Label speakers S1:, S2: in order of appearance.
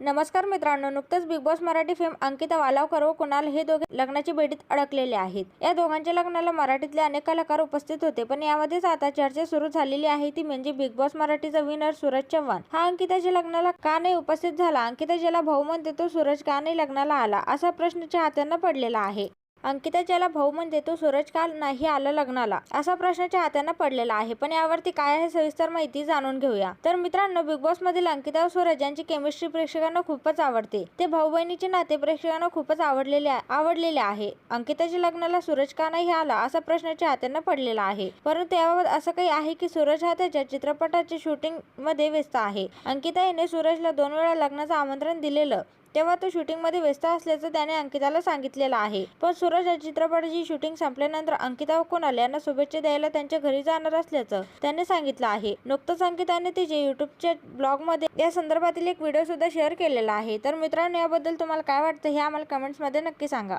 S1: नमस्कार मित्रांनो नुकतंच Bigg Boss Marathi fame Ankita Walawalkar व कुणाल हे दोघे लग्नाची बेडीत अडकलेले आहेत. या दोघांच्या लग्नाला मराठीतले अनेक कलाकार उपस्थित होते पण यामध्येच आता चर्चा सुरू झालेली आहे ती म्हणजे बिग बॉस मराठीचा विनर सूरज चव्हाण. हा अंकिताच्या लग्नाला का नाही उपस्थित झाला? अंकिता ज्याला भाऊ म्हणते तो सूरज का नाही लग्नाला आला? असा प्रश्न चाहत्यांना पडलेला आहे. अंकिता ज्याला भाऊ म्हणते तो सूरज का नाही आला लग्नाला. असा प्रश्न चाहत्यांना पडलेला आहे. पण यावरती काय आहे सविस्तर माहिती जाणून घेऊया. तर मित्रांनो बिग बॉस मधील अंकिता व सूरज यांची केमिस्ट्री प्रेक्षकांना खूपच आवडते. ते भाऊ बहिणीचे नाते प्रेक्षकांना खूपच आवडलेले आवडलेले आहे. अंकिताच्या लग्नाला सूरज का नाही आला असा प्रश्न चाहत्यांना पडलेला आहे. परंतु याबाबत असं काही आहे की सूरज हा त्याच्या चित्रपटाच्या शूटिंगमध्ये व्यस्त आहे. अंकिता याने सूरजला दोन वेळा लग्नाचं आमंत्रण दिलेलं. तेव्हा तो शूटिंगमध्ये व्यस्त असल्याचं त्याने अंकिताला सांगितलेलं आहे. पण सूरज या चित्रपटाची शूटिंग संपल्यानंतर अंकिता व कुणाल यांना शुभेच्छा द्यायला त्यांच्या घरी जाणार असल्याचं त्याने सांगितलं आहे. नुकतंच अंकिताने तिचे युट्यूबच्या ब्लॉगमध्ये या संदर्भातील एक व्हिडिओ सुद्धा शेअर केलेला आहे. तर मित्रांनो याबद्दल तुम्हाला काय वाटतं हे आम्हाला कमेंट्समध्ये नक्की सांगा.